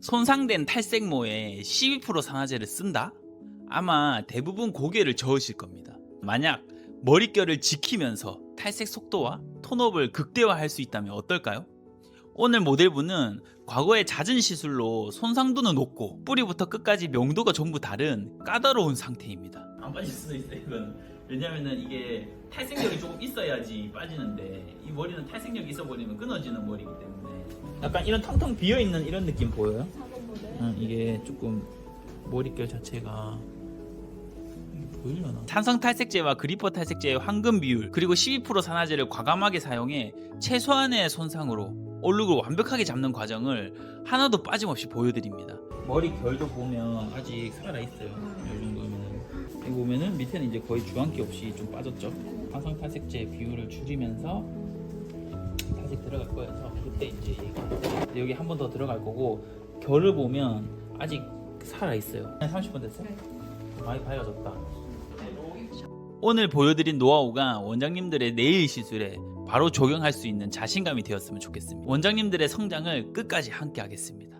손상된 탈색모에 12% 산화제를 쓴다? 아마 대부분 고개를 저으실 겁니다. 만약 머릿결을 지키면서 탈색 속도와 톤업을 극대화할 수 있다면 어떨까요? 오늘 모델분은 과거의 잦은 시술로 손상도는 높고 뿌리부터 끝까지 명도가 전부 다른 까다로운 상태입니다. 안 빠질 수도 있어요, 이건. 왜냐면은 이게 탈색력이 조금 있어야지 빠지는데 이 머리는 탈색력이 있어 버리면 끊어지는 머리이기 때문에 약간 이런 텅텅 비어 있는 이런 느낌 보여요? 응, 이게 조금 머릿결 자체가 보이려나? 산성 탈색제와 그리퍼 탈색제의 황금 비율 그리고 12% 산화제를 과감하게 사용해 최소한의 손상으로 얼룩을 완벽하게 잡는 과정을 하나도 빠짐없이 보여드립니다. 머리 결도 보면 아직 살아 있어요. 여기 보면은 밑에는 이제 거의 주황기 없이 좀 빠졌죠. 산성 탈색제 비율을 줄이면서 탈색 들어갈 거여서 그때 이제 여기 한 번 더 들어갈 거고 결을 보면 아직 살아 있어요. 30분 됐어요. 많이 밝아졌다. 오늘 보여드린 노하우가 원장님들의 내일 시술에 바로 적용할 수 있는 자신감이 되었으면 좋겠습니다. 원장님들의 성장을 끝까지 함께 하겠습니다.